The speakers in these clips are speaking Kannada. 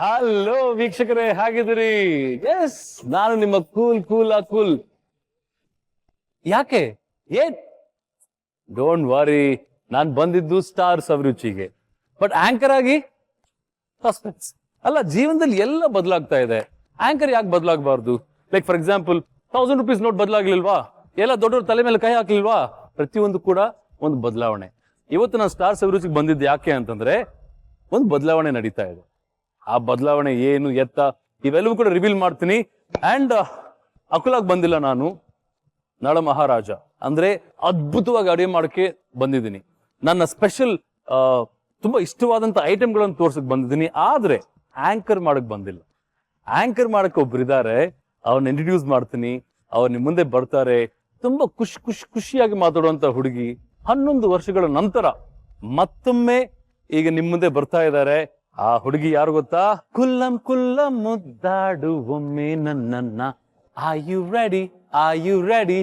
ಹಲೋ ವೀಕ್ಷಕರೇ ಹಾಗಿದ್ರಿ ಎಸ್ ನಾನು ನಿಮ್ಮ ಕೂಲ್ ಕೂಲ್ ಆ ಕೂಲ್ ಯಾಕೆ? ಏನ್? ಡೋಂಟ್ ವರಿ ನಾನ್ ಬಂದಿದ್ದು ಸ್ಟಾರ್ಸ್ ಅಭಿರುಚಿಗೆ ಬಟ್ ಆಂಕರ್ ಆಗಿ? ಸಸ್ಪೆನ್ಸ್ ಅಲ್ಲ, ಜೀವನದಲ್ಲಿ ಎಲ್ಲ ಬದಲಾಗ್ತಾ ಇದೆ. ಆಂಕರ್ ಯಾಕೆ ಬದಲಾಗಬಾರ್ದು? Like for example thousand rupees note ಬದಲಾಗ್ಲಿಲ್ವಾ? ಎಲ್ಲ ದೊಡ್ಡವ್ರ ತಲೆ ಮೇಲೆ ಕೈ ಹಾಕ್ಲಿಲ್ವಾ? ಪ್ರತಿಯೊಂದು ಕೂಡ ಒಂದು ಬದಲಾವಣೆ. ಇವತ್ತು ನಾನು ಸ್ಟಾರ್ಸ್ ಅಭಿರುಚಿಗೆ ಬಂದಿದ್ದು ಯಾಕೆ ಅಂತಂದ್ರೆ, ಒಂದು ಬದಲಾವಣೆ ನಡೀತಾ ಇದೆ. ಆ ಬದಲಾವಣೆ ಏನು, ಎತ್ತ, ಇವೆಲ್ಲವೂ ಕೂಡ ರಿವೀಲ್ ಮಾಡ್ತೀನಿ. ಅಂಡ್ ಅಕುಲಾಗ್ ಬಂದಿಲ್ಲ ನಾನು. ನಳ ಮಹಾರಾಜ. ಅಂದ್ರೆ ಅದ್ಭುತವಾಗಿ ಅಡುಗೆ ಮಾಡಕ್ಕೆ ಬಂದಿದ್ದೀನಿ. ನನ್ನ ಸ್ಪೆಷಲ್ ತುಂಬಾ ಇಷ್ಟವಾದಂತ ಐಟಮ್ಗಳನ್ನು ತೋರ್ಸಕ್ ಬಂದಿದ್ದೀನಿ. ಆದ್ರೆ ಆಂಕರ್ ಮಾಡಕ್ ಬಂದಿಲ್ಲ. ಆಂಕರ್ ಮಾಡಕ್ ಒಬ್ರಿದ್ದಾರೆ ಅವ್ರನ್ನ ಇಂಟ್ರಡ್ಯೂಸ್ ಮಾಡ್ತೀನಿ. ಅವ್ರು ನಿಮ್ ಮುಂದೆ ಬರ್ತಾರೆ. ತುಂಬಾ ಖುಷಿ ಖುಷಿ, ಖುಷಿಯಾಗಿ ಮಾತಾಡುವಂತ ಹುಡುಗಿ. ಹನ್ನೊಂದು ವರ್ಷಗಳ ನಂತರ ಮತ್ತೊಮ್ಮೆ ಈಗ ನಿಮ್ ಮುಂದೆ ಬರ್ತಾ ಇದ್ದಾರೆ ಆ ಹುಡುಗಿ ಯಾರು ಗೊತ್ತಾ? ಕುಲ್ಲಂ ಕುಲ್ಲಂ ಮುದ್ದಾಡು ಒಮ್ಮೆ ನನ್ನನ್ನ. Are you ready are you ready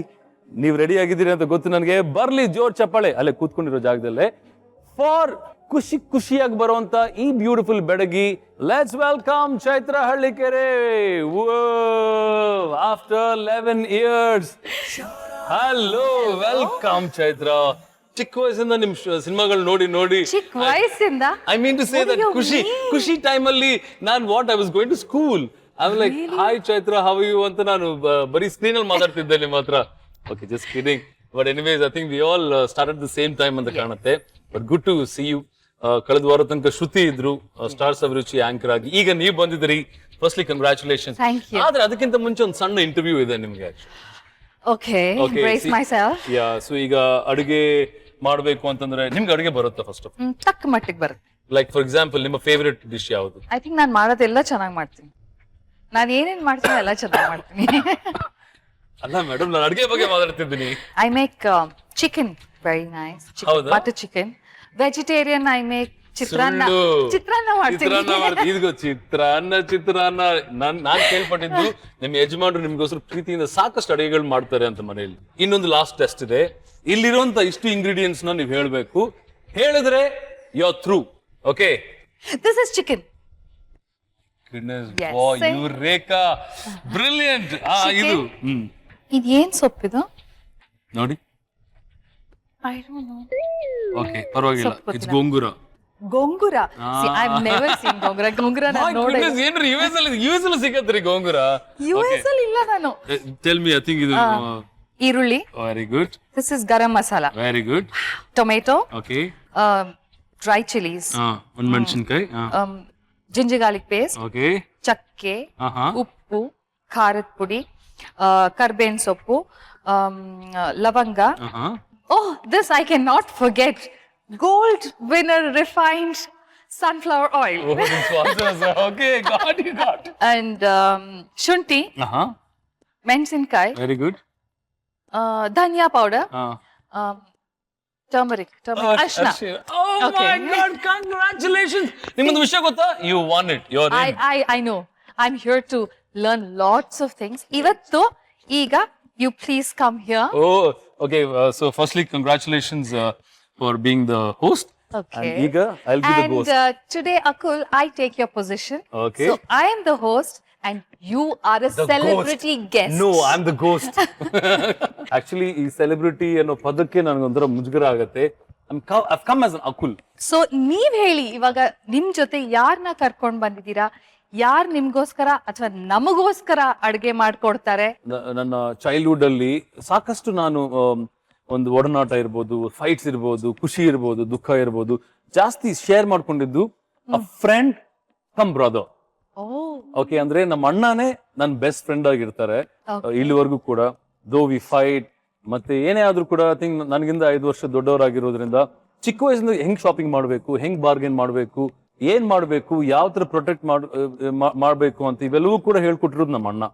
ನೀವು ರೆಡಿ ಆಗಿದ್ದೀರಿ ಅಂತ ಗೊತ್ತು ನನಗೆ. ಬರ್ಲಿ, ಜೋರ್ ಚಪ್ಪಾಳೆ. ಅಲ್ಲೇ ಕೂತ್ಕೊಂಡಿರೋ ಜಾಗದಲ್ಲೇ. ಫಾರ್ ಖುಷಿ ಖುಷಿಯಾಗಿ ಬರುವಂತ ಈ beautiful ಬೆಡಗಿ let's welcome Chaitra Hallikere. After eleven years hello welcome Chaitra. ಚಿಕ್ಕ ವಯಸ್ಸಿಂದ ನಿಮ್ ಸಿನಿಮಾಗಳು ನೋಡಿ ನೋಡಿ. ಚಿಕ್ಕ ವಯಸ್ಸಿಂದ? I mean to say that ಖುಷಿ ಖುಷಿ ಟೈಮ್ ಅಲ್ಲಿ ನಾನ್ what I was going to school I like hi Chaitra how you ಅಂತ ನಾನು ಬರೀ ಸ್ಕ್ರೀನ್ ಅಲ್ಲಿ ಮಾತಾಡ್ತಿದ್ದೆ ನಿಮ್ಮ ಹತ್ರ. Okay just kidding but anyways I think we all start the same time ಅಂತ ಕಾಣುತ್ತೆ. But good to see you ಕಳೆದ ವಾರ ತನಕ ಶ್ರುತಿ ಇದ್ರು. ಸ್ಟಾರ್ಸ್ ಅಭಿರುಚಿ ಆಂಕರ್ ಆಗಿ. ಈಗ ನೀವು ಬಂದಿದ್ರಿ ಫಸ್ಟ್ಲಿ ಕಂಗ್ರಾಚುಲೇಷನ್. ಆದ್ರೆ ಅದಕ್ಕಿಂತ ಮುಂಚೆ ಒಂದು ಸಣ್ಣ ಇಂಟರ್ವ್ಯೂ ಇದೆ ನಿಮ್ಗೆ ಓಕೆ ಯಾ ಸೊ ಈಗ ಅಡುಗೆ ಮಾಡ್ಬೇಕು ಅಂತಂದ್ರೆ ನಿಮ್ಗೆ ಅಡುಗೆ ಬರುತ್ತಾ ಫಸ್ಟ್ ಆಫ್ ತಕ್ಕ ಮಟ್ಟಿಗೆ ಬರುತ್ತೆ. ಲೈಕ್ ಫಾರ್ ಎಕ್ಸಾಂಪಲ್ ನಿಮ್ಮ ಫೇವರೇಟ್ ಡಿಶ್ ಯಾವುದು? ಐ ಥಿಂಕ್ ನಾನು ಮಾಡೋದೆಲ್ಲ ಚೆನ್ನಾಗಿ ಮಾಡ್ತೀನಿ. ನಾನು ಏನೇನ್ ಮಾಡ್ತೀನಿ ಎಲ್ಲ ಚೆನ್ನಾಗಿ ಮಾಡ್ತೀನಿ. ಅಲ್ಲ ಮೇಡಮ್ ನಾನು ಅಡುಗೆ ಬಗ್ಗೆ ಮಾತಾಡ್ತಿದ್ದೀನಿ. I make chicken very nice ಹೌದಾ? Butter chicken vegetarian I make chitranna ಸುಳ್ಳು. ಚಿತ್ರಾನ್ನ ಚಿತ್ರಾನ್ನ ಮಾಡ್ತೀನಿ. ಇದ್ಗೋ ಚಿತ್ರಾನ್ನ ಚಿತ್ರಾನ್ನ. ನಾನ್ ನಾನ್ ಕೇಳ್ಪಟ್ಟಿದ್ದು ನಿಮ್ಮ ಯಜಮಾನ್ರು ನಿಮ್ಗೋಸ್ಕರ ಪ್ರೀತಿಯಿಂದ ಸಾಕಷ್ಟು ಅಡುಗೆಗಳು ಮಾಡ್ತಾರೆ ಅಂತ ಮನೆಯಲ್ಲಿ. ಇನ್ನೊಂದು ಲಾಸ್ಟ್ ಟೆಸ್ಟ್ ಇದೆ. ಇಲ್ಲಿರುವಂತ ಇಷ್ಟು ಇಂಗ್ರೀಡಿಯೆಂಟ್ಸ್ನ ನೀವು ಹೇಳ್ಬೇಕು. ಹೇಳಿದ್ರೆ ಯೋ through okay this is chicken Yes, sir. ಇವ್ ರೇಖಾ ಬ್ರಿಲಿಯಂಟ್ ಆ ಇದು ಹ್ಮ್. ಇದು ಏನ್ ಸೊಪ್ಪಿದು ನೋಡಿ. ಐ ಡೋಂಟ್ ನೋ ಓಕೆ ಪರವಾಗಿಲ್ಲ. ಸೊಪ್ಪು ಇಟ್ಸ್ ಗೊತ್ತಿಲ್ಲ. Gongura. Gongura. I never seen gongura gongura ಏನ್ರಿ ಅಲ್ಲಿ ಸಿಗತ್ರಿ ಗೋಂಗೂರ? ಇಲ್ಲ ನಾನು. ಟೆಲ್ ಮಿ ಐ ಥಿಂಕ್ ಇದು ಈರುಳ್ಳಿ. Very good this is garam masala very good tomato okay dry chillies ಒಂದ್ ಮೆಣಸಿನಕಾಯಿ ಜಿಂಜರ್ ಗಾರ್ಲಿಕ್ ಪೇಸ್ಟ್ ಓಕೆ ಚಕ್ಕೆ. ಉಪ್ಪು. ಖಾರದ ಪುಡಿ. ಕರ್ಬೇವಿನ ಸೊಪ್ಪು. ಲವಂಗ. ಓಹ್ this I can not forget Gold Winner refined sunflower oil okay got you got and ಶುಂಠಿ ಹಾ ಮೆಣಸಿನ್ಕಾಯಿ ವೆರಿ ಗುಡ್ ಧನಿಯಾ ಪೌಡರ್ ಹಾ turmeric turmeric ಅರ್ಶನ Oh my Okay. god, congratulations! ನಿಮ್ಮೊಂದು ವಿಷಯ ಗೊತ್ತಾ you won it your I, I, I know. I'm here to learn lots of things. ಇವತ್ತು ಈಗ you please come here. Oh, okay. Uh, so, firstly, congratulations uh, for being the host. Okay. And Iga, I'll be the And ghost. uh, today, Akul, I take your position. Okay. So I am the host and you are a The celebrity guest. No, I'm the ghost. Actually, ಈ ಸೆಲೆಬ್ರಿಟಿ ಅನ್ನೋ ಪದಕ್ಕೆ ನನಗೊಂಥರ ಮುಜುಗರ ಆಗತ್ತೆ I've come as an Akul so ನೀವ್ ಹೇಳಿ ಇವಾಗ ನಿಮ್ ಜೊತೆ ಯಾರನ್ನ ಕರ್ಕೊಂಡ್ ಬಂದಿದ್ದೀರಾ ಯಾರ್ ನಿಮ್ಗೋಸ್ಕರ ಅಥವಾ ನಮಗೋಸ್ಕರ ಅಡ್ಗೆ ಮಾಡ್ಕೊಡ್ತಾರೆ ನ- ನನ್ನ ಚೈಲ್ಡ್ಹುಡ್ ಅಲ್ಲಿ ಸಾಕಷ್ಟು ನಾನು ಆಮ್, ಒಂದು ಒಡನಾಟ ಇರ್ಬೋದು ಫೈಟ್ಸ್ ಇರ್ಬೋದು ಖುಷಿ ಇರ್ಬೋದು ದುಃಖ ಇರ್ಬೋದು. ಜಾಸ್ತಿ ಶೇರ್ ಮಾಡ್ಕೊಂಡಿದ್ದು a friend cum brother okay ಅಂದ್ರೆ ನಮ್ಮ ಅಣ್ಣನೇ ನನ್ನ ಬೆಸ್ಟ್ ಫ್ರೆಂಡ್ ಆಗಿರ್ತಾರೆ. ಇಲ್ಲಿವರೆಗೂ ಕೂಡ. ದೋ ವಿ ಫೈಟ್ ಮತ್ತೆ ಏನೇ ಆದ್ರೂ ಕೂಡ ಐ ಥಿಂಕ್ ನನಗಿಂತ ಐದು ವರ್ಷ ದೊಡ್ಡವರಾಗಿರೋದ್ರಿಂದ ಚಿಕ್ಕ ವಯಸ್ಸಿಂದ ಹೆಂಗ್ ಶಾಪಿಂಗ್ ಮಾಡಬೇಕು ಹೆಂಗ್ ಬಾರ್ಗೇನ್ ಮಾಡಬೇಕು ಏನ್ ಮಾಡ್ಬೇಕು ಯಾವ ತರ ಪ್ರೊಟೆಕ್ಟ್ ಮಾಡ್ಬೇಕು ಅಂತ ಇವೆಲ್ಲವೂ ಕೂಡ ಹೇಳ್ಕೊಟ್ಟಿರೋದು ನಮ್ಮ ಅಣ್ಣ.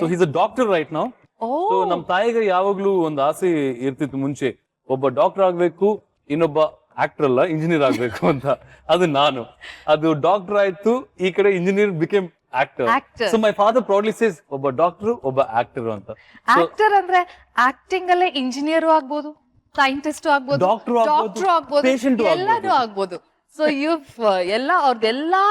So is a doctor right ನಾವು ಸೊ ನಮ್ ತಾಯಿಗೆ ಯಾವಾಗ್ಲೂ ಒಂದು ಆಸೆ ಇರ್ತಿತ್ತು ಮುಂಚೆ. ಒಬ್ಬ ಡಾಕ್ಟರ್ ಆಗ್ಬೇಕು ಇನ್ನೊಬ್ಬ ಆಕ್ಟರ್ ಅಲ್ಲ ಇಂಜಿನಿಯರ್ ಆಗ್ಬೇಕು ಅಂತ. ಅದು ನಾನು. ಅದು ಡಾಕ್ಟರ್ ಆಯ್ತು ಈ ಕಡೆ engineer became actor Actor. So my father proudly says ಒಬ್ಬ ಡಾಕ್ಟರ್ ಒಬ್ಬ ಆಕ್ಟರ್ ಅಂತ. ಆಕ್ಟರ್ ಅಂದ್ರೆ ಆಕ್ಟಿಂಗ್ ಅಲ್ಲೇ ಇಂಜಿನಿಯರ್ ಆಗ್ಬೋದು ಸೈಂಟಿಸ್ಟ್ ಆಗ್ಬೋದು Doctor ಆಗ್ಬೋದು, ಡಾಕ್ಟರ್ ಆಗ್ಬೋದು patient ಎಲ್ಲಾನು ಆಗ್ಬೋದು. ಸೊ ಯು ಎಲ್ಲ ಅವ್ರದ್ದೆಲ್ಲಾ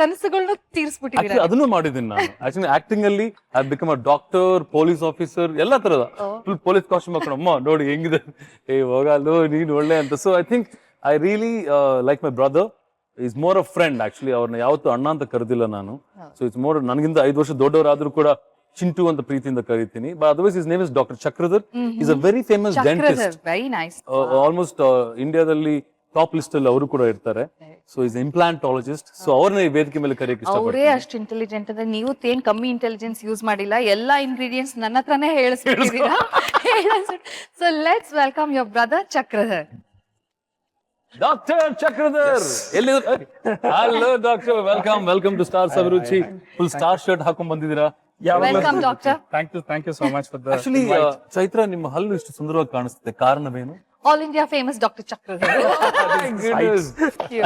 ಕನಸುಗಳನ್ನ ತೀರ್ಸ್ಬಿಟ್ಟಿದ್ದೀನಿ ಅದನ್ನು ಮಾಡಿದ್ದೀನಿ ನಾನು. ಆಕ್ಚುಲಿ ಆಕ್ಟಿಂಗ್ ಅಲ್ಲಿ I become a doctor police officer ಎಲ್ಲ ತರದ ಫುಲ್ ಪೊಲೀಸ್ ಕಾಸ್ಟ್ಯೂಮ್ ಹಾಕೊಂಡು ಅಮ್ಮ ನೋಡಿ ಹೆಂಗಿದೆ? ಏ ಹೋಗಲ್ಲು ನೀನ್ ಒಳ್ಳೆ ಅಂತ. So I think I really like my brother is more a friend actually ಅವ್ರನ್ನ ಯಾವತ್ತೂ ಅಣ್ಣ ಅಂತ ಕರೆದಿಲ್ಲ ನಾನು. ಸೊ ಇಟ್ಸ್ ಮೋರ್ ನನಗಿಂತ ಐದು ವರ್ಷ ದೊಡ್ಡವರಾದ್ರೂ ಕೂಡ ಚಿಂಟು ಅಂತ ಪ್ರೀತಿಯಿಂದ ಕರಿತೀನಿ. But otherwise is name is doctor Chakradhar is a very famous dentist almost ಇಂಡಿಯಾದಲ್ಲಿ ಟಾಪ್ ಲಿಸ್ಟ್ ಅಲ್ಲಿ ಅವರು ಕೂಡ ಇರ್ತಾರೆ. ಸೊ ಇಸ್ ಇಂಪ್ಲಾಂಟಾಲಜಿಸ್ಟ್ ಸೊ ಅವ್ರನ್ನ ಈ ವೇದಿಕೆ ಮೇಲೆ ಕರೆಯಕ್ಕೆ ಅವರೇ ಇಷ್ಟಪಡ್ತೀನಿ ಅಷ್ಟು ಇಂಟೆಲಿಜೆಂಟ್ ಅಂದ್ರೆ ನೀವು ಏನ್ ಕಮ್ಮಿ ಇಂಟೆಲಿಜೆನ್ಸ್ ಯೂಸ್ ಮಾಡಿಲ್ಲ ಎಲ್ಲಾ ಇಂಗ್ರೀಡಿಯೆಂಟ್ಸ್ ನನ್ನ ಹತ್ರನೇ ಹೇಳಿಸ್ಬಿಟ್ಟಿದ್ದೀರಾ? So let's welcome your brother Chakradhar doctor Chakradhar ಎಲ್ಲಿ hello doctor welcome welcome to star Abhiruchi full star shirt ಹಾಕೊಂಡ್ ಬಂದಿದ್ದೀರಾ? Welcome doctor thank you thank you so much actually invite. Chaitra ನಿಮ್ಮ ಹಲ್ಲು ಇಷ್ಟು ಸುಂದರವಾಗಿ ಕಾಣಿಸುತ್ತೆ ಕಾರಣವೇನು? All India famous doctor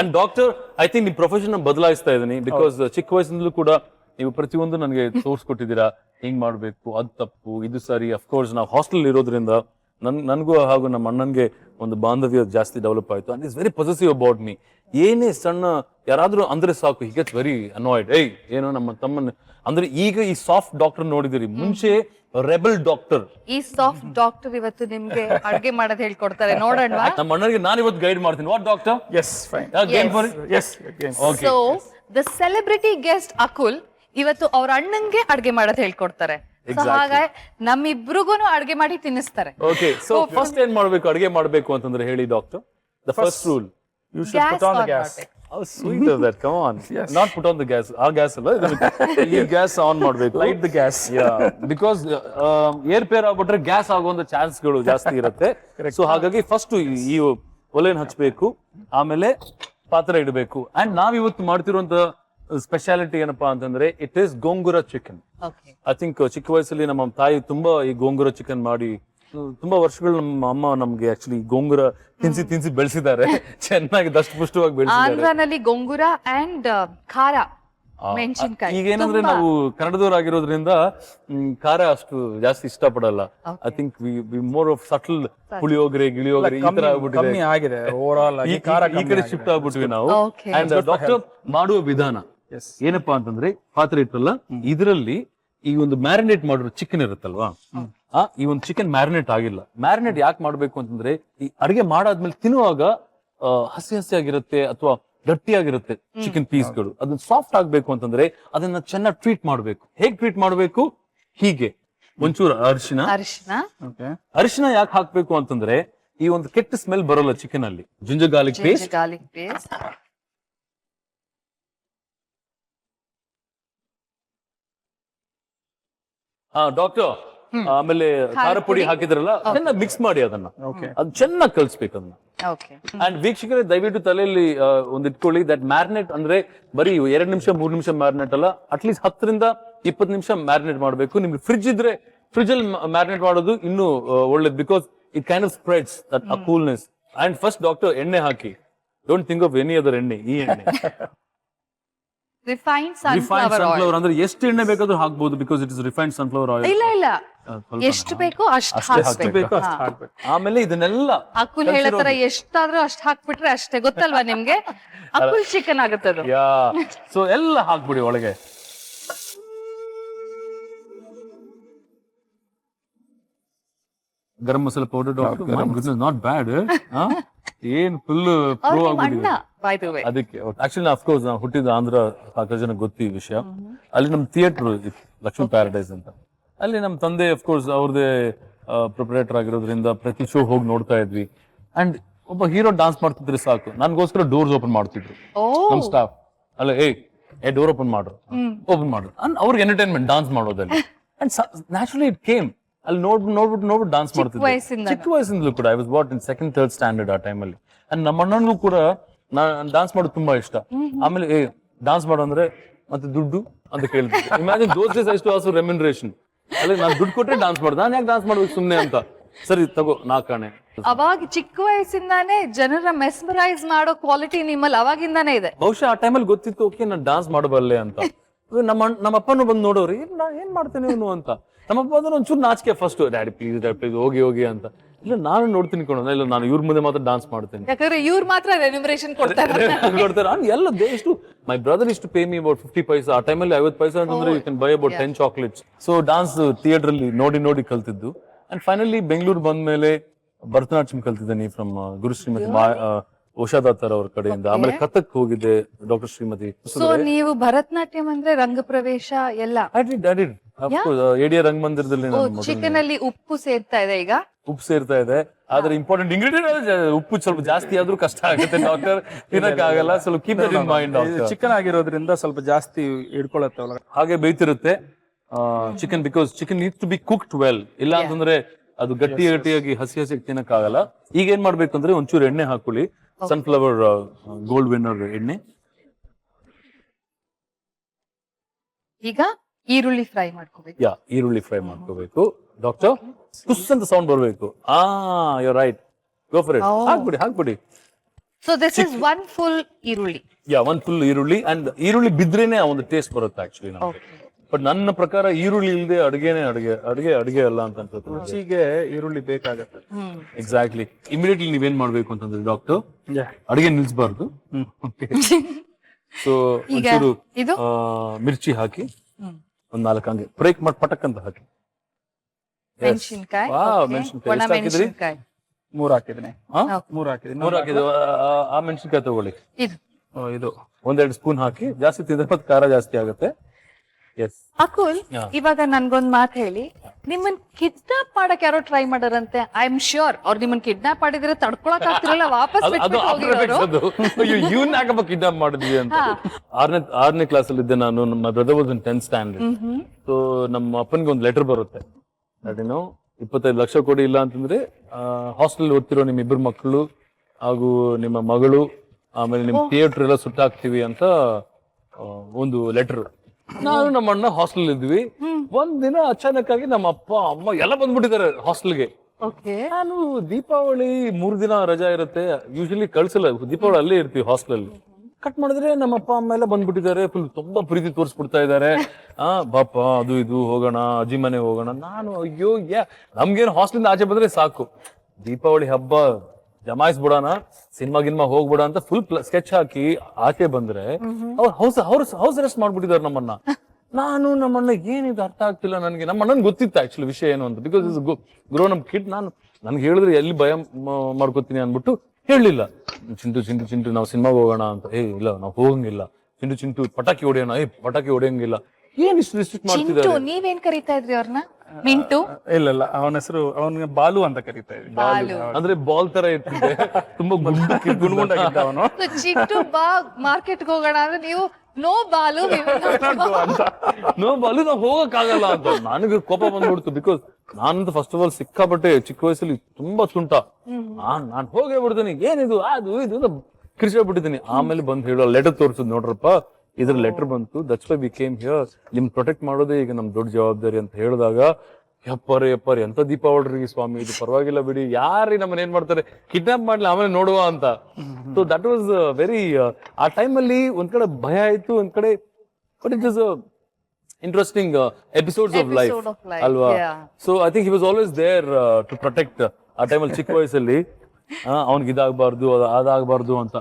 and doctor I think ನಿಮ್ ಪ್ರೊಫೆಷನ್ ಬದಲಾಯಿಸ್ತಾ ಇದ್ದೀನಿ ಬಿಕಾಸ್ ಚಿಕ್ಕ ವಯಸ್ಸಿಂದಲೂ ಕೂಡ ನೀವು ಪ್ರತಿಯೊಂದು ನನಗೆ ತೋರಿಸ್ಕೊಟ್ಟಿದ್ದೀರಾ. ಹಿಂಗ್ ಮಾಡ್ಬೇಕು ಅದ್ ತಪ್ಪು ಇದು ಸರಿ. ಅಫ್ಕೋರ್ಸ್ ನಾವು ಹಾಸ್ಟೆಲ್ ಇರೋದ್ರಿಂದ ನನ್ ನನ್ಗೂ ಹಾಗೂ ನಮ್ಮ ಅಣ್ಣನ್ಗೆ ಒಂದು ಬಾಂಧವ್ಯ ಜಾಸ್ತಿ ಡೆವಲಪ್ ಆಯಿತು. And is very positive about me ಏನೇ ಸಣ್ಣ ಯಾರಾದರೂ ಅಂದ್ರೆ ಸಾಕು ಹಿ ಗೆಟ್ಸ್ ವೆರಿ ಅನಾಯ್ಡ್ ಏಯ್ ಏನೋ ನಮ್ಮ ತಮ್ಮನ್ನ ಅಂದ್ರೆ ಈಗ ಈ ಸಾಫ್ಟ್ ಡಾಕ್ಟರ್ ನೋಡಿದಿರಿ. ಮುಂಚೆ ರೆಬಲ್ ಡಾಕ್ಟರ್ ಈ ಸಾಫ್ಟ್ ಡಾಕ್ಟರ್ ಇವತ್ತು ನಿಮ್ಗೆ ಅಡ್ಗೆ ಮಾಡೋದ್ ಹೇಳ್ಕೊಡ್ತಾರೆ. ನೋಡೋಣ ನಮ್ಮ ಅಣ್ಣನಿಗೆ ನಾನು ಇವತ್ತು ಗೈಡ್ ಮಾಡ್ತೀನಿ. What doctor yes fine game for yes. Okay so the celebrity guest Akul ಇವತ್ತು ಅವ್ರ ಅಣ್ಣಂಗೆ ಅಡ್ಗೆ ಮಾಡೋದ್ ಹೇಳ್ಕೊಡ್ತಾರೆ. ಸೊ ಅಡುಗೆ ಹಾಗಾಗಿ ನಮ್ಮಿಬ್ರಿಗೂನು ಅಡ್ಗೆ ಮಾಡಿ ತಿನ್ನಿಸ್ತಾರೆ. ಓಕೆ ಸೊ ಫಸ್ಟ್ ಏನ್ ಮಾಡ್ಬೇಕು? ಅಡಿಗೆ ಮಾಡ್ಬೇಕು ಅಂತಂದ್ರೆ ಹೇಳಿ doctor the first rule you should put on on the on gas. Sweet is that come on not put on the gas ಆ ಗ್ಯಾಸ್ ಅಲ್ಲ ಈ ಗ್ಯಾಸ್ ಆನ್ ಮಾಡ್ಬೇಕು. Light the gas. Because air ಪೇರ್ ಆಗ್ಬಿಟ್ರೆ ಗ್ಯಾಸ್ ಆಗುವಂತ ಚಾನ್ಸ್ಗಳು ಜಾಸ್ತಿ ಇರುತ್ತೆ. ಸೊ ಹಾಗಾಗಿ ಫಸ್ಟ್ ಈ ಒಲೆನ ಹಚ್ಬೇಕು. ಆಮೇಲೆ ಪಾತ್ರೆ ಇಡಬೇಕು. ಅಂಡ್ ನಾವ್ ಇವತ್ತು ಮಾಡ್ತಿರುವಂತ ಸ್ಪೆಷಾಲಿಟಿ ಏನಪ್ಪಾ ಅಂತಂದ್ರೆ it is gongura chicken okay I think ಚಿಕ್ಕ ವಯಸ್ಸಲ್ಲಿ ನಮ್ಮ ತಾಯಿ ತುಂಬಾ ಈ ಗೋಂಗೂರ ಚಿಕನ್ ಮಾಡಿ ತುಂಬಾ ವರ್ಷಗಳು ನಮ್ಮ ಅಮ್ಮ ನಮ್ಗೆ ಆಕ್ಚುಲಿ ಗೋಂಗೂರ ತಿನ್ಸಿ ತಿನ್ಸಿ ಬೆಳೆಸಿದ್ದಾರೆ. ಚೆನ್ನಾಗಿ ದಷ್ಟಪುಷ್ಟವಾಗಿ ಬೆಳೆಸಿದ್ದಾರೆ. ಗೋಂಗುರ ಅಂಡ್ ಖಾರ ಈಗ ಏನಂದ್ರೆ ನಾವು ಕನ್ನಡದವರಾಗಿರೋದ್ರಿಂದ ಹ್ಮ್, ಖಾರ ಅಷ್ಟು ಜಾಸ್ತಿ ಇಷ್ಟಪಡಲ್ಲ. I think we more of subtle puliyogare ಗಿಳಿಯೋಗರೆ ಈ ತರ ಕಮ್ಮಿ ಆಗ್ಬಿಟ್ಟಿದೆ. ಈ ಆಗಿ ಖಾರ ಈ ಕಡೆ ಶಿಫ್ಟ್ ಆಗ್ಬಿಟ್ವಿ ನಾವು. ಅಂಡ್ ಡಾಕ್ಟರ್ ಮಾಡುವ ವಿಧಾನ. ಏನಪ್ಪಾ ಅಂತಂದ್ರೆ ಪಾತ್ರೆ ಇಟ್ಟಲ್ಲ ಇದರಲ್ಲಿ ಈ ಒಂದು ಮ್ಯಾರಿನೇಟ್ ಮಾಡಿರೋ ಚಿಕನ್ ಇರುತ್ತಲ್ವಾ? ಆ ಈ ಒಂದು ಚಿಕನ್ ಮ್ಯಾರಿನೇಟ್ ಆಗಿಲ್ಲ. ಮ್ಯಾರಿನೇಟ್ ಯಾಕೆ ಮಾಡ್ಬೇಕು ಅಂತಂದ್ರೆ ಈ ಅಡಿಗೆ ಮಾಡಾದ್ಮೇಲೆ ತಿನ್ನುವಾಗ ಆ, ಹಸಿ ಹಸಿ ಆಗಿರುತ್ತೆ ಅಥವಾ ಗಟ್ಟಿಯಾಗಿರುತ್ತೆ ಚಿಕನ್ ಪೀಸ್ಗಳು ಅದನ್ನ ಸಾಫ್ಟ್ ಆಗ್ಬೇಕು ಅಂತಂದ್ರೆ ಅದನ್ನ ಚೆನ್ನಾಗಿ ಟ್ರೀಟ್ ಮಾಡ್ಬೇಕು. ಹೇಗ್ ಟ್ರೀಟ್ ಮಾಡ್ಬೇಕು? ಹೀಗೆ. ಒಂಚೂರು ಅರಿಶಿನ. ಅರಿಶಿನ. ಅರಿಶಿನ ಯಾಕೆ ಹಾಕ್ಬೇಕು ಅಂತಂದ್ರೆ ಈ ಒಂದು ಕೆಟ್ಟ ಸ್ಮೆಲ್ ಬರೋಲ್ಲ ಚಿಕನ್ ಅಲ್ಲಿ. Ginger garlic paste garlic paste ಹಾ ಡಾಕ್ಟರ್ ಆಮೇಲೆ ಖಾರ ಪುಡಿ ಹಾಕಿದ್ರಲ್ಲ ಚೆನ್ನಾಗಿ ಮಿಕ್ಸ್ ಮಾಡಿ ಅದನ್ನ. ಅದು ಚೆನ್ನಾಗಿ ಕಲ್ಸ್ಬೇಕು ಅದನ್ನ. ಅಂಡ್ ವೀಕ್ಷಕರೇ ದಯವಿಟ್ಟು ತಲೆಯಲ್ಲಿ ಒಂದು ಇಟ್ಕೊಳ್ಳಿ. ದಟ್ ಮ್ಯಾರಿನೇಟ್ ಅಂದ್ರೆ ಬರೀ ಎರಡ್ ನಿಮಿಷ ಮೂರ್ ನಿಮಿಷ ಮ್ಯಾರಿನೇಟ್ ಅಲ್ಲ ಅಟ್ಲೀಸ್ಟ್ ಹತ್ತರಿಂದ ಇಪ್ಪತ್ತು ನಿಮಿಷ ಮ್ಯಾರಿನೇಟ್ ಮಾಡಬೇಕು. ನಿಮ್ಗೆ ಫ್ರಿಡ್ಜ್ ಇದ್ರೆ ಫ್ರಿಡ್ಜ್ ಅಲ್ಲಿ ಮ್ಯಾರಿನೇಟ್ ಮಾಡೋದು ಇನ್ನೂ ಆ, ಒಳ್ಳೇದು because it kind of spreads that a coolness and first doctor ಎಣ್ಣೆ ಹಾಕಿ. Don't think of any other ಎಣ್ಣೆ ಈ ಎಣ್ಣೆ. Refined refined sunflower oil sunflower ಅಂದ್ರೆ ಎಷ್ಟು ಎಣ್ಣೆ ಬೇಕಾದ್ರೂ ಹಾಕ್ಬೋದು because it is refined sunflower oil ಇಲ್ಲ ಇಲ್ಲ. ಎಷ್ಟು ಬೇಕೋ ಅಷ್ಟು ಎಷ್ಟು ಹಾಕ್ಬೇಕು. ಬೇಕೋ ಅಷ್ಟು ಹಾಕ್ಬೇಕು. ಆಮೇಲೆ ಇದನ್ನೆಲ್ಲ ಅಕುಲ್ ಹೇಳೋ ತರ ಎಷ್ಟಾದ್ರೂ ಅಷ್ಟ್ ಹಾಕ್ಬಿಟ್ರೆ ಅಷ್ಟೇ. ಗೊತ್ತಲ್ವಾ ನಿಮ್ಗೆ? ಅಕುಲ್ ಚಿಕನ್ ಆಗುತ್ತೆ ಅದು ಯಾ. ಸೊ ಎಲ್ಲ ಹಾಕ್ಬಿಡಿ ಒಳಗೆ. Garam masala powder doctor not bad ಏನ್ ಫುಲ್ ಪ್ರೂವ್ ಆಗ್ಬಿಟ್ಟಿದೆ. ಬೈ ದ ವೇ ಅದಕ್ಕೆ ಆಕ್ಚುಲಿ ಅಫ್ಕೋರ್ಸ್ ನಾವು ಹುಟ್ಟಿದ ಆಂಧ್ರ ಸಾಕಷ್ಟು ಜನ ಗೊತ್ತು ಈ ವಿಷಯ. ಅಲ್ಲಿ ನಮ್ ಥಿಯೇಟರ್ ಲಕ್ಷ್ಮಿ ಪ್ಯಾರಡೈಸ್ ಅಂತ. ಅಲ್ಲಿ ನಮ್ ತಂದೆ ಅಫ್ಕೋರ್ಸ್ ಅವ್ರದೇ ಪ್ರೊಪರೇಟರ್ ಆಗಿರೋದ್ರಿಂದ ಪ್ರತಿ ಶೋ ಹೋಗಿ ನೋಡ್ತಾ ಇದ್ವಿ. ಅಂಡ್ ಒಬ್ಬ ಹೀರೋ ಡಾನ್ಸ್ ಮಾಡ್ತಿದ್ರೆ ಸಾಕು. ನನ್ಗೋಸ್ಕರ ಡೋರ್ಸ್ ಓಪನ್ ಮಾಡ್ತಿದ್ರು. ನಮ್ ಸ್ಟಾಫ್ ಅಲ್ಲ ಏ ಏ ಡೋರ್ ಓಪನ್ ಮಾಡ್ರು. ಓಪನ್ ಮಾಡ್ರು. ಅಂಡ್ ಅವ್ರಿಗೆ ಎಂಟರ್ಟೈನ್ಮೆಂಟ್ ಡಾನ್ಸ್ ಮಾಡೋದಲ್ಲಿ. ಅಂಡ್ ನ್ಯಾಚುರಲಿ ಇಟ್ ಕೇಮ್ ಅಲ್ಲಿ ನೋಡ್ ನೋಡ್ಬಿಟ್ಟು ನೋಡ್ಬಿಟ್ಟು ಡಾನ್ಸ್ ಮಾಡ್ತಿದ್ದೆ. ಚಿಕ್ಕ ವಯಸ್ಸಿಂದಲೂ ಕೂಡ I was what in second third standard ಆ ಟೈಮಲ್ಲಿ ಅಂಡ್ ನಮ್ಮ ಅಣ್ಣನಿಗೂ ಕೂಡ ನಾನು ಡಾನ್ಸ್ ಮಾಡೋದು ತುಂಬಾ ಇಷ್ಟ. ಆಮೇಲೆ ಏ ಡಾನ್ಸ್ ಮಾಡು ಅಂದ್ರೆ ಮತ್ತೆ ದುಡ್ಡು ಅಂತ ಕೇಳ್ತಿದ್ದೆ. ಇಮ್ಯಾಜಿನ್ ದೋಸ್ ಡೇಸ್ ಎಷ್ಟು ಆಲ್ಸೋ ರೆಮ್ಯುನರೇಷನ್ ಅಲ್ಲಿ ನಾನು ದುಡ್ಡು ಕೊಟ್ಟರೆ ಡಾನ್ಸ್ ಮಾಡೋದು ನಾನು ಯಾಕೆ ಡಾನ್ಸ್ ಮಾಡ್ಬೇಕು ಸುಮ್ಮನೆ ಅಂತ. ಸರಿ ತಗೋ ನಾಲ್ಕಾಣೆ ಅವಾಗ ಚಿಕ್ಕ ವಯಸ್ಸಿಂದಾನೇ ಜನರ ಮೆಸ್ಮರೈಸ್ ಮಾಡೋ ಕ್ವಾಲಿಟಿ ನಿಮ್ಮಲ್ಲಿ ಅವಾಗಿಂದಾನೇ ಇದೆ. ಬಹುಶಃ ಆ ಟೈಮಲ್ಲಿ ಗೊತ್ತಿತ್ತು ಓಕೆ ನಾನು ಡಾನ್ಸ್ ಮಾಡಬಲ್ಲೆ ಅಂತ. ನಮ್ಮ ನಮ್ಮಪ್ಪನ ನಮ್ಮ ಅಪ್ಪನು ಬಂದು ನೋಡೋರು ನಾನು ನಾ ಏನ್ ಮಾಡ್ತೇನೆ ಇವನು ಅಂತ? ನಮ್ಮಪ್ಪ ಅಂದ್ರೆ ಒಂಚೂರು ನಾಚಿಕೆ first daddy please daddy please ಹೋಗಿ ಹೋಗಿ ಅಂತ. ಇಲ್ಲ ನಾನು ನೋಡ್ತೀನಿ ಕೊಡೋಣ ಇಲ್ಲ ನಾನು ಇವ್ರ ಮುಂದೆ ಮಾತ್ರ ಡಾನ್ಸ್ ಮಾಡ್ತೇನೆ. ಯಾಕಂದ್ರೆ ಇವ್ರು ಮಾತ್ರ ರೆನ್ಯುಮರೇಷನ್ ಕೊಡ್ತಾರೆ. ಕೊಡ್ತಾರೆ. ನಾನು ಎಲ್ಲ ದೇ ಇಷ್ಟು ಮೈ ಬ್ರದರ್ ಇಷ್ಟು pay me about fifty paisa ಆ ಟೈಮಲ್ಲಿ ಐವತ್ತು ಪೈಸ ಅಂತಂದ್ರೆ you can buy about ten chocolates so dance theatre ಅಲ್ಲಿ ನೋಡಿ ನೋಡಿ ಕಲ್ತಿದ್ದು. ಅಂಡ್ ಫೈನಲಿ ಬೆಂಗಳೂರು ಬಂದ ಮೇಲೆ ಭರತನಾಟ್ಯಂ ಕಲ್ತಿದ್ದೇನೆ ಫ್ರಮ್ ಗುರು ಶ್ರೀಮತಿ ಆ, ಅವ್ರ ಕಡೆಯಿಂದ. ಆಮೇಲೆ ಕಥಕ್ ಹೋಗಿದ್ದೆ ಡಾಕ್ಟರ್ ಶ್ರೀಮತಿ ಸೊ ನೀವು ಭರತನಾಟ್ಯಂ ಅಂದ್ರೆ ಎಲ್ಲ? Did. Of course, ಆ, ಎಡಿಯ ರಂಗಮಂದಿರದಲ್ಲಿ ಚಿಕನ್ ಅಲ್ಲಿ ಉಪ್ಪು ಸೇರ್ತಾ ಇದೆ ಈಗ? ಉಪ್ಪು ಸೇರ್ತಾ ಇದೆ. ಆದ್ರೆ ಇಂಪಾರ್ಟೆಂಟ್ ಇಂಗ್ರೀಡಿಯಂಟ್ ಉಪ್ಪು ಸ್ವಲ್ಪ ಜಾಸ್ತಿ ಆದ್ರೂ ಕಷ್ಟ ಆಗುತ್ತೆ ಡಾಕ್ಟರ್ ತಿನ್ನಕ್ ಆಗಲ್ಲ ಸ್ವಲ್ಪ ಕೀಪ್ ಇನ್ ಮೈಂಡ್ ಚಿಕನ್ ಆಗಿರೋದ್ರಿಂದ ಸ್ವಲ್ಪ ಜಾಸ್ತಿ ಹಿಡ್ಕೊಳತ್ತೆ ಹಾಗೆ ಬೇಯ್ತಿರುತ್ತೆ. Chicken because chicken need to be cooked well ಇಲ್ಲ ಅಂತಂದ್ರೆ ಅದು ಗಟ್ಟಿ ಗಟ್ಟಿಯಾಗಿ ಹಸಿ ಹಸಿ ತಿನ್ನಕ್ ಆಗಲ್ಲ. ಈಗ ಏನ್ ಮಾಡ್ಬೇಕು ಅಂದ್ರೆ ಒಂಚೂರು ಎಣ್ಣೆ ಹಾಕೊಳ್ಳಿ. ಸನ್ಫ್ಲವರ್ ಗೋಲ್ಡ್ ವಿನ್ನರ್ ಎಣ್ಣೆ. ಈಗ ಈರುಳ್ಳಿ ಫ್ರೈ ಮಾಡ್ಕೋಬೇಕು. ಯಾ ಈರುಳ್ಳಿ ಫ್ರೈ ಮಾಡ್ಕೋಬೇಕು. ಡಾಕ್ಟರ್ ಕುಸ್ ಅಂತ ಸೌಂಡ್ ಬರಬೇಕು. Are you right go for it. ಹಾಕ್ಬಿಡಿ ಹಾಕ್ಬಿಡಿ. So this is one full ಈರುಳ್ಳಿ. ಯಾ ಒನ್ ಫುಲ್ ಈರುಳ್ಳಿ. ಅಂಡ್ ಈರುಳ್ಳಿ ಬಿದ್ರೇನೆ ಒಂದು ಟೇಸ್ಟ್ ಬರುತ್ತೆ ಆಕ್ಚುಲಿ ನಮಗೆ. ಬಟ್ ನನ್ನ ಪ್ರಕಾರ ಈರುಳ್ಳಿ ಇಲ್ಲದೆ ಅಡುಗೆನೆ ಅಡುಗೆ ಅಡುಗೆ ಅಡುಗೆ ಅಲ್ಲ ಅಂತ ಅನ್ಸುತ್ತೆ. ರುಚಿಗೆ ಈರುಳ್ಳಿ ಬೇಕಾಗತ್ತೆ. ಎಕ್ಸಾಕ್ಟ್ಲಿ ಇಮಿಡಿಯೇಟ್ಲಿ ನೀವೇನ್ ಮಾಡ್ಬೇಕು ಅಂತಂದ್ರೆ ಡಾಕ್ಟರ್ ಅಡುಗೆ ನಿಲ್ಸ್ಬಾರ್ದು. ಸೊ ಈಗ ಒಂಚೂರು ಇದು? ಆ, ಮಿರ್ಚಿ ಹಾಕಿ. ಒಂದ್ ನಾಲ್ಕು ಹಂಗೆ. ಬ್ರೇಕ್ ಮಾಡಿ ಪಟಕ್ ಅಂತ ಹಾಕಿ ಮೆಣಸಿನಕಾಯಿ ಮೂರ್ ಹಾಕಿದೀನಿ. ಹಾ? ಮೂರ್ ಹಾಕಿದೀನಿ. ಮೂರ್ ಆ ಮೆಣಸಿನ್ಕಾಯಿ ತಗೊಳ್ಳಿ. ಇದು. ಓ, ಇದು. ಒಂದೆರಡು ಸ್ಪೂನ್ ಹಾಕಿ. ಜಾಸ್ತಿ ತಿಂದ್ರೆ ಮತ್ತೆ ಖಾರ ಜಾಸ್ತಿ ಆಗುತ್ತೆ. ಅಕುಲ್. ಇವಾಗ ನನ್ಗೊಂದ್ ಮಾತು ಹೇಳಿ. ನಿಮ್ಮನ್ ಕಿಡ್ನಾಪ್ ಮಾಡಕ್ ಯಾರೋ ಟ್ರೈ ಮಾಡಾರಂತೆ ಐ ಆಮ್ ಶ್ಯೂರ್ ಅವ್ರು ನಿಮ್ಮನ್ ಕಿಡ್ನಾಪ್ ಮಾಡಿದ್ರೆ ತಡ್ಕೊಳಕ್ ಆಗ್ತಿರಲ್ಲ ವಾಪಸ್ ಅದು ಅದು ಬಿಟ್ಬಿಟ್ಟು ಹೋಗಿರೋರು. ಅಯ್ಯೋ ಇವನ್ ಯಾಕಪ್ಪ ಕಿಡ್ನಾಪ್ ಮಾಡಿದ್ವಿ ಅಂತ. ಆರನೇ ಆರನೇ ಕ್ಲಾಸ್ ಅಲ್ಲಿ ಇದ್ದೆ ನಾನು ನಮ್ಮ brother was in tenth standard so ನಮ್ಮ ಅಪ್ಪನಿಗೆ ಒಂದು ಲೆಟರ್ ಬರುತ್ತೆ. ಅದೇನೋ ಇಪ್ಪತ್ತೈದು ಲಕ್ಷ ಕೊಡಿ ಇಲ್ಲ ಅಂತಂದ್ರೆ ಹಾಸ್ಟೆಲ್ ಓದ್ತಿರೋ ನಿಮ್ಮ ಇಬ್ಬರು ಮಕ್ಕಳು ಹಾಗೂ ನಿಮ್ಮ ಮಗಳು ಆಮೇಲೆ ನಿಮ್ ಥಿಯೇಟರ್ ಎಲ್ಲ ಸುಟ್ಟಾಕ್ತಿವಿ ಅಂತ ಆ, ಒಂದು ಲೆಟರ್ ನಾನು ನಮ್ಮ ಅಣ್ಣ ಹಾಸ್ಟೆಲ್ ಇದ್ವಿ. ಒಂದ್ ದಿನ ಅಚಾನಕ್ ಆಗಿ ನಮ್ಮ ಅಪ್ಪ ಅಮ್ಮ ಎಲ್ಲ ಬಂದ್ಬಿಟ್ಟಿದ್ದಾರೆ ಹಾಸ್ಟೆಲ್ಗೆ ನಾನು ದೀಪಾವಳಿ ಮೂರ್ ದಿನ ರಜಾ ಇರುತ್ತೆ. ಯೂಶಲಿ ಕಳ್ಸಲ್ಲ. ದೀಪಾವಳಿ ಅಲ್ಲೇ ಇರ್ತೀವಿ ಹಾಸ್ಟೆಲ್ ಅಲ್ಲಿ. ಕಟ್ ಮಾಡಿದ್ರೆ ನಮ್ಮ ಅಪ್ಪ ಅಮ್ಮ ಎಲ್ಲ ಬಂದ್ಬಿಟ್ಟಿದ್ದಾರೆ. ಫುಲ್ ತುಂಬಾ ಪ್ರೀತಿ ತೋರಿಸ್ಬಿಡ್ತಾ ಇದ್ದಾರೆ. ಆ ಬಾಪ ಅದು ಇದು ಹೋಗೋಣ ಅಜ್ಜಿ ಮನೆ ಹೋಗೋಣ. ನಾನು ಅಯ್ಯೋ ಯಾ ನಮ್ಗೇನು ಹಾಸ್ಟೆಲ್ ಆಚೆ ಬಂದ್ರೆ ಸಾಕು. ದೀಪಾವಳಿ ಹಬ್ಬ. ಜಮಾಯಿಸ್ಬಿಡೋಣ ಸಿನಿಮಾ ಗಿನ್ಮಾ ಹೋಗ್ಬಿಡ ಅಂತ ಫುಲ್ ಸ್ಕೆಚ್ ಹಾಕಿ ಆಚೆ ಬಂದ್ರೆ ಅವ್ರು ಹೌಸ್ ಹೌಸ್ ಹೌಸ್ ಅರೆಸ್ಟ್ ಮಾಡ್ಬಿಟ್ಟಿದ್ದಾರೆ ನಮ್ಮನ್ನ. ನಾನು ನಮ್ಮಣ್ಣ ಏನಿದು ಅರ್ಥ ಆಗ್ತಿಲ್ಲ ನನಗೆ. ನಮ್ಮ ಅಣ್ಣನ್ ಗೊತ್ತಿತ್ತು ಆಕ್ಚುಲಿ ವಿಷಯ ಏನು ಅಂತ. ಬಿಕಾಸ್ ಇಸ್ ಗ್ರೋ ನಮ್ ಕಿಡ್ ನಾನು ನನ್ಗೆ ಹೇಳಿದ್ರೆ ಎಲ್ಲಿ ಭಯ ಮಾಡ್ಕೋತೀನಿ ಮಾಡ್ಕೊತೀನಿ ಅನ್ಬಿಟ್ಟು ಹೇಳಲಿಲ್ಲ ಚಿಂಟು ಚಿಂಟು ಚಿಂಟು ನಾವು ಸಿನಿಮಾಗೆ ಹೋಗೋಣ ಅಂತ. ಏ ಇಲ್ಲ ನಾವು ಹೋಗಂಗಿಲ್ಲ. ಚಿಂಟು ಚಿಂಟು ಪಟಾಕಿ ಹೊಡೆಯೋಣ. ಏ ಪಟಾಕಿ ಹೊಡೆಯಂಗಿಲ್ಲ. ಏನ್ ಇಷ್ಟು ರಿಸ್ಟ್ರಿಕ್ಟ್ ಚಿಂಟು ಮಾಡ್ತಿದ್ದಾರೆ ನೀವೇನ್ ಕರಿತಾ ಇದ್ರಿ ಅವ್ರನ್ನ ಮಿಂಟು? ಇಲ್ಲ ಇಲ್ಲ ಅವನ ಹೆಸರು ಅವನಿಗೆ ಬಾಲು ಅಂತ ಕರೀತಾ ಇದ್ವಿ ಬಾಲು. ಅಂದ್ರೆ ಬಾಲ್ ತರ ಇರ್ತಿದ್ದೆ ತುಂಬಾ ಗುಂಡು ಗುಂಡ್ಗುಂಡಾಗಿದ್ದ ಅವನು. So, ಚಿಂಟು ಬಾ ಮಾರ್ಕೆಟ್ ಹೋಗೋಣ ಅಂದ್ರೆ ನೀವು ನೋ ಬಾಲು ಅಂತ. ನೋ ಬಾಲು ನಾವು ಹೋಗಕ್ಕಾಗಲ್ಲ ಅಂತ. ನನಗೆ ಕೋಪ ಬಂದ್ಬಿಡ್ತು ಬಿಕಾಸ್ ನಾನಂತೂ ಫಸ್ಟ್ ಆಫ್ ಆಲ್ ಸಿಕ್ಕಾಪಟ್ಟೆ ಚಿಕ್ಕ ವಯಸ್ಸಲ್ಲಿ ತುಂಬಾ ಸುಂಟ ನಾನ್ ನಾನ್ ಹೋಗೇ ಬಿಡ್ತೀನಿ. ಏನಿದು ಅದು ಇದು ಅಂತ ಕಿರ್ಚಾಬಿಟ್ಟಿದ್ದೀನಿ ಆಮೇಲೆ ಬಂದು ಹೇಳೋ ಲೆಟರ್ ತೋರಿಸುದು ನೋಡ್ರಪ್ಪ. ಇದ್ರ ಲೆಟರ್ ಬಂತು. That's why we came here ನಿಮ್ ಪ್ರೊಟೆಕ್ಟ್ ಮಾಡೋದೇ ಈಗ ನಮ್ ದೊಡ್ಡ ಜವಾಬ್ದಾರಿ ಅಂತ ಹೇಳಿದಾಗ ಯಪ್ಪರ್ ಯಪ್ಪರ್ ಎಂತ ದೀಪಾವಳಿ ಸ್ವಾಮಿ ಇದು ಪರವಾಗಿಲ್ಲ ಬಿಡಿ. ಯಾರಿ ನಮ್ಮನ್ನ ಏನ್ ಮಾಡ್ತಾರೆ? ಕಿಡ್ನಾಪ್ ಮಾಡ್ಲಿ ಆಮೇಲೆ ನೋಡುವ ಅಂತ. ಸೊ ದಟ್ ವಾಸ್ ವೆರಿ ಆ ಟೈಮಲ್ಲಿ ಒಂದ್ ಕಡೆ ಭಯ ಆಯ್ತು ಒಂದ್ ಕಡೆ but it is interesting episodes of life ಅಲ್ವಾ. So I think he was always there to protect ಆ ಟೈಮಲ್ಲಿ ಚಿಕ್ಕ ವಯಸ್ಸಲ್ಲಿ ಅವ್ನಿಗೆ ಇದಾಗಬಾರ್ದು ಅದಾಗಬಾರ್ದು ಅಂತ.